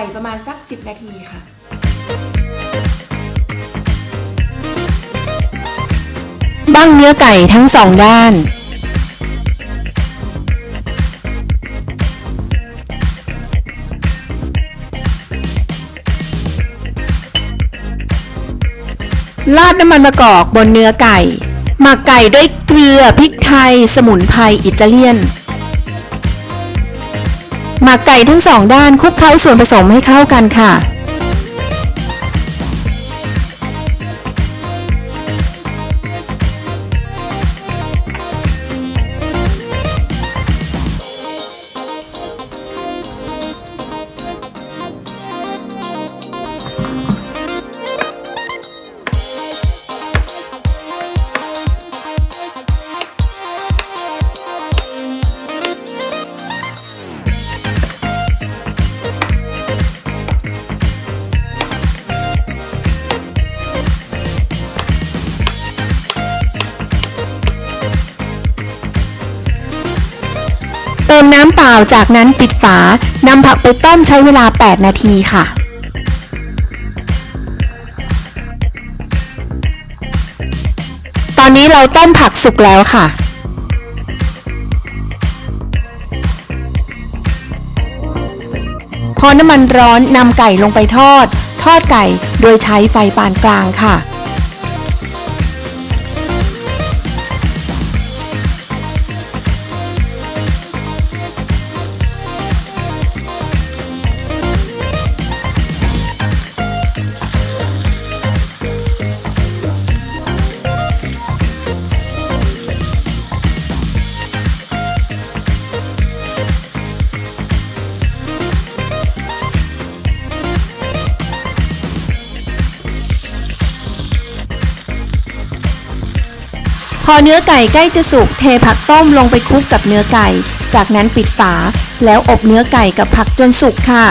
ก่ประมาณสัก 10 นาทีค่ะบ้างเนื้อไก่ทั้งสองด้าน ราดน้ำมันมะกอกบนเนื้อไก่ หมักไก่ด้วยเกลือพริกไทย สมุนไพรอิตาเลียน หมักไก่ทั้งสองด้านคลุกเคล้าส่วนผสมให้เข้ากันค่ะ เติมน้ำเปล่าจากนั้นปิดฝานำผักไปต้มใช้เวลา 8 นาทีค่ะตอนนี้เราต้มผักสุกแล้วค่ะ พอน้ำมันร้อนนำไก่ลงไปทอด ทอดไก่โดยใช้ไฟปานกลางค่ะ อเนื้อไก่ใกล้จะสุกเทผักต้มลงไปคลุกกับเนื้อไก่ จากนั้นปิดฝาแล้วอบเนื้อไก่กับผักจนสุกค่ะ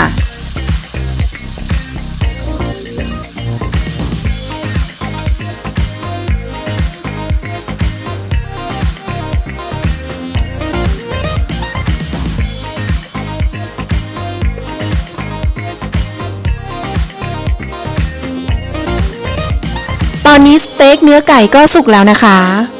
ตอนนี้สเต็กเนื้อไก่ก็สุกแล้วนะคะ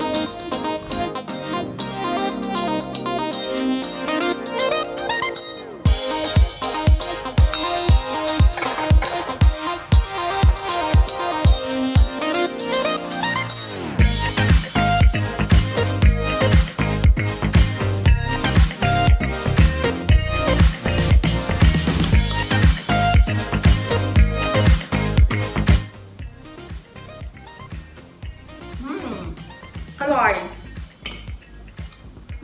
ร่อย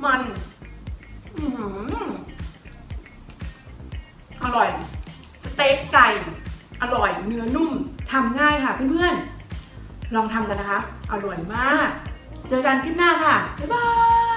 มันอื้อหืออร่อย สเต็กไก่ อร่อย เนื้อนุ่มทำง่ายค่ะเพื่อนๆ ลองทำกันนะคะ อร่อยมาก เจอกันคลิปหน้าค่ะ บ๊ายบาย